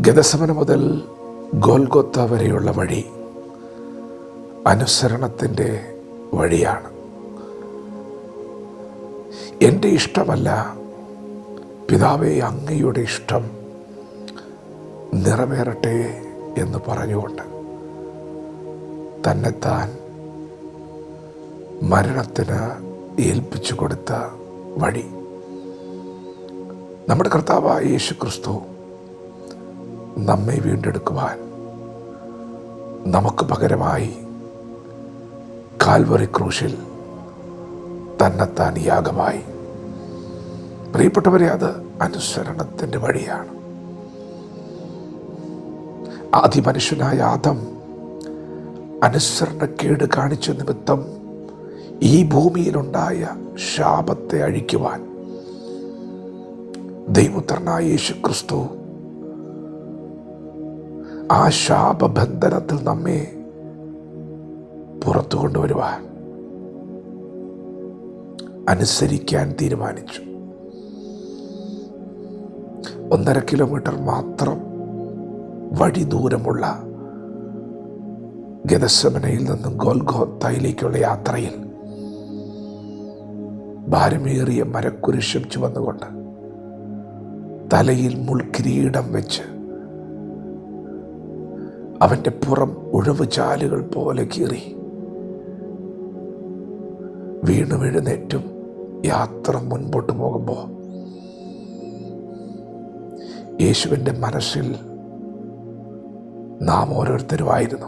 ഗതസമന മുതൽ ഗോൽഗൊത്ത വരെയുള്ള വഴി അനുസരണത്തിന്റെ വഴിയാണ്. എന്റെ ഇഷ്ടമല്ല പിതാവെ അങ്ങയുടെ ഇഷ്ടം നിറവേറട്ടെ എന്ന് പറഞ്ഞുകൊണ്ട് തന്നെത്താൻ മരണത്തിന് ഏൽപ്പിച്ചു കൊടുത്ത വഴി. നമ്മുടെ കർത്താവായ യേശു ക്രിസ്തു നമ്മെ വീണ്ടെടുക്കുവാൻ നമുക്ക് പകരമായി കാൽവറി ക്രൂശിൽ തന്നെത്താൻ യാഗമായി പ്രിയപ്പെട്ടവരെ അത് അനുസരണത്തിന്റെ വഴിയാണ്. ആദിമനുഷ്യനായ ആദം അനുസരണക്കേട് കാണിച്ച നിമിത്തം ഈ ഭൂമിയിലുണ്ടായ ശാപത്തെ അഴിക്കുവാൻ ദൈവപുത്രനായ യേശു ക്രിസ്തു ആ ശാപബന്ധനത്തിൽ നമ്മെ പുറത്തു കൊണ്ടുവരുവാൻ അനുസരിക്കാൻ തീരുമാനിച്ചു. ഒന്നര കിലോമീറ്റർ മാത്രം വഴി ദൂരമുള്ള ഗതസമനയിൽ നിന്നും ഗോൽഗോത്തയിലേക്കുള്ള യാത്രയിൽ ഭാരമേറിയ മരക്കുരിശം ചുവന്നുകൊണ്ട് തലയിൽ മുൾക്കിരീടം വെച്ച് അവന്റെ പുറം ഉഴവ് ചാലുകൾ പോലെ കീറി. വീണു വീഴുന്നേറ്റും യാത്ര മുൻപോട്ട് പോകുമ്പോൾ യേശുവിന്റെ മനസ്സിൽ നാം ഓരോരുത്തരുമായിരുന്നു.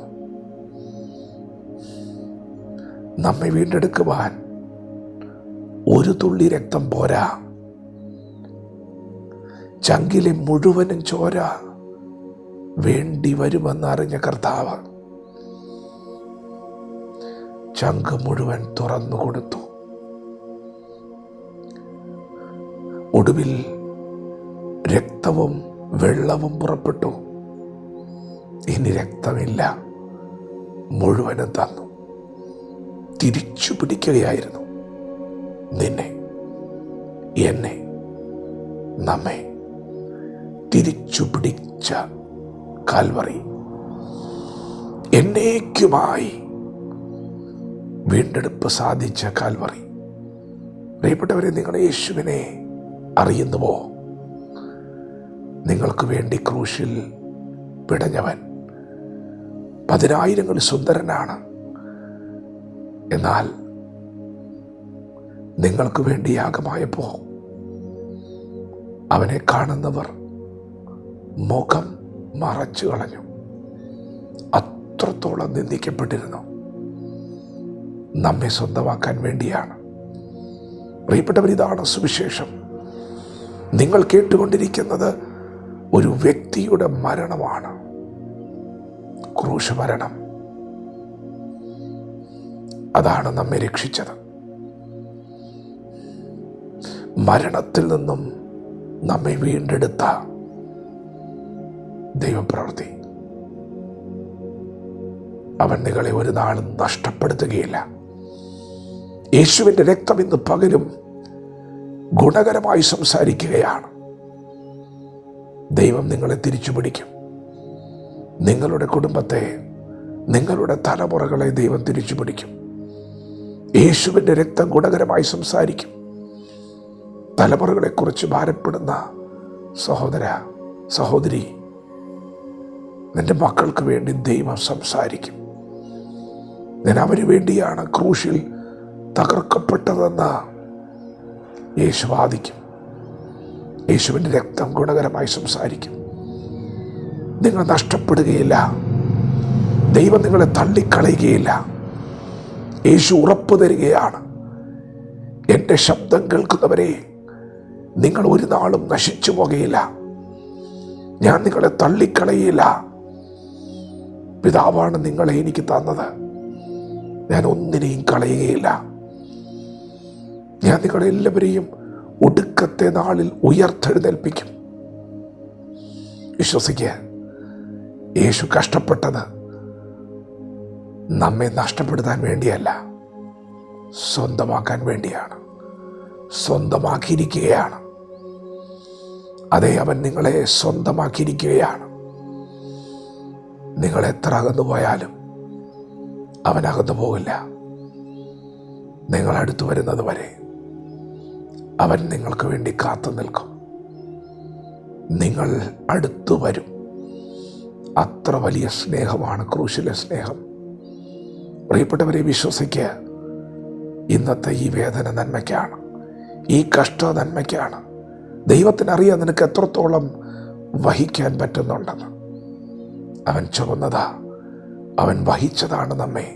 നമ്മെ വീണ്ടെടുക്കുവാൻ ഒരു തുള്ളി രക്തം പോരാ. ചങ്കിലെ മുഴുവനും ചോര. വേണ്ടി വരുമെന്നറിഞ്ഞ കർത്താവ് ചങ്ക് മുഴുവൻ തുറന്നു കൊടുത്തു. ഒടുവിൽ രക്തവും വെള്ളവും പുറപ്പെട്ടു. ഇനി രക്തമില്ല. മുഴുവനും തന്നു. തിരിച്ചു പിടിക്കുകയായിരുന്നു. നിന്നെ എന്നെ നമ്മെ തിരിച്ചു പിടിച്ച കാൽവറി. എന്നേക്കുമായി വീണ്ടെടുപ്പ് സാധിച്ച കാൽവറി. പ്രിയപ്പെട്ടവരെ നിങ്ങൾ യേശുവിനെ അറിയുന്നുവോ? നിങ്ങൾക്ക് വേണ്ടി ക്രൂശിൽ പിടഞ്ഞവൻ പതിനായിരങ്ങൾ സുന്ദരനാണ്. എന്നാൽ നിങ്ങൾക്ക് വേണ്ടി യാഗമായപ്പോ അവനെ കാണുന്നവർ മുഖം മറച്ചു കളഞ്ഞു. അത്രത്തോളം നിന്ദിക്കപ്പെട്ടിരുന്നു. നമ്മെ സ്വന്തമാക്കാൻ വേണ്ടിയാണ്. പ്രിയപ്പെട്ടവർ ഇതാണ് സുവിശേഷം. നിങ്ങൾ കേട്ടുകൊണ്ടിരിക്കുന്നത് ഒരു വ്യക്തിയുടെ മരണമാണ്. ക്രൂശ് മരണം അതാണ് നമ്മെ രക്ഷിച്ചത്. മരണത്തിൽ നിന്നും നമ്മെ വീണ്ടെടുത്ത ദൈവപ്രവൃത്തി അവൻ നിങ്ങളെ ഒരു നാളും നഷ്ടപ്പെടുത്തുകയില്ല. യേശുവിന്റെ രക്തം ഇന്ന് പകലും ഗുണകരമായി സംസാരിക്കുകയാണ്. ദൈവം നിങ്ങളെ തിരിച്ചു പിടിക്കും നിങ്ങളുടെ കുടുംബത്തെ നിങ്ങളുടെ തലമുറകളെ ദൈവം തിരിച്ചു പിടിക്കും യേശുവിന്റെ രക്തം ഗുണകരമായി സംസാരിക്കും. തലമുറകളെക്കുറിച്ച് ഭാരപ്പെടുന്ന സഹോദര സഹോദരി നിന്റെ മക്കൾക്ക് വേണ്ടി ദൈവം സംസാരിക്കും. ഞാൻ അവന് വേണ്ടിയാണ് ക്രൂശിൽ തകർക്കപ്പെട്ടതെന്ന് യേശു വാദിക്കും. യേശുവിന്റെ രക്തം ഗുണകരമായി സംസാരിക്കും. നിങ്ങൾ നഷ്ടപ്പെടുകയില്ല. ദൈവം നിങ്ങളെ തള്ളിക്കളയുകയില്ല. യേശു ഉറപ്പ് തരികയാണ്. എന്റെ ശബ്ദം കേൾക്കുന്നവരെ നിങ്ങൾ ഒരു നാളും നശിച്ചു പോകുകയില്ല ഞാൻ നിങ്ങളെ തള്ളിക്കളയില്ല പിതാവാണ് നിങ്ങളെ എനിക്ക് തന്നത്. ഞാൻ ഒന്നിനെയും കളയുകയില്ല. ഞാൻ നിങ്ങളെല്ലാവരെയും ഒടുക്കത്തെ നാളിൽ ഉയർത്തെഴുന്നേൽപ്പിക്കും. വിശ്വസിക്കുക യേശു കഷ്ടപ്പെട്ടത് നമ്മെ നഷ്ടപ്പെടുത്താൻ വേണ്ടിയല്ല സ്വന്തമാക്കാൻ വേണ്ടിയാണ് സ്വന്തമാക്കിയിരിക്കുകയാണ്. അതേ അവൻ നിങ്ങളെ സ്വന്തമാക്കിയിരിക്കുകയാണ്. നിങ്ങൾ എത്ര അകന്നു പോയാലും അവൻ അകന്നു പോകില്ല. നിങ്ങൾ അടുത്തു വരുന്നത് വരെ അവൻ നിങ്ങൾക്ക് വേണ്ടി കാത്തു നിൽക്കും. നിങ്ങൾ അടുത്തു വരും. അത്ര വലിയ സ്നേഹമാണ് ക്രൂശിലെ സ്നേഹം. പ്രിയപ്പെട്ടവരെ വിശ്വസിക്കുക ഇന്നത്തെ ഈ വേദന നന്മയ്ക്കാണ്. ഈ കഷ്ട നന്മയ്ക്കാണ്. ദൈവത്തിനറിയാം നിനക്ക് എത്രത്തോളം വഹിക്കാൻ പറ്റുന്നുണ്ടെന്ന്. അവൻ ചുമന്നതാ അവൻ വഹിച്ചതാണ് നമ്മെ.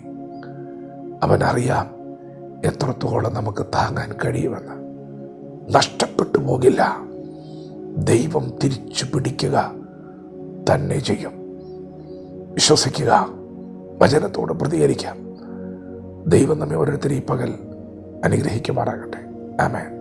അവൻ അറിയാം എത്രത്തോളം നമുക്ക് താങ്ങാൻ കഴിയുമെന്ന്. നഷ്ടപ്പെട്ടു പോകില്ല. ദൈവം തിരിച്ചു പിടിക്കുക തന്നെ ചെയ്യും. വിശ്വസിക്കുക. വചനത്തോട് പ്രതികരിക്കാം. ദൈവം നമ്മെ ഓരോരുത്തരും ഈ പകൽ അനുഗ്രഹിക്കുമാറാകട്ടെ. ആമേൻ.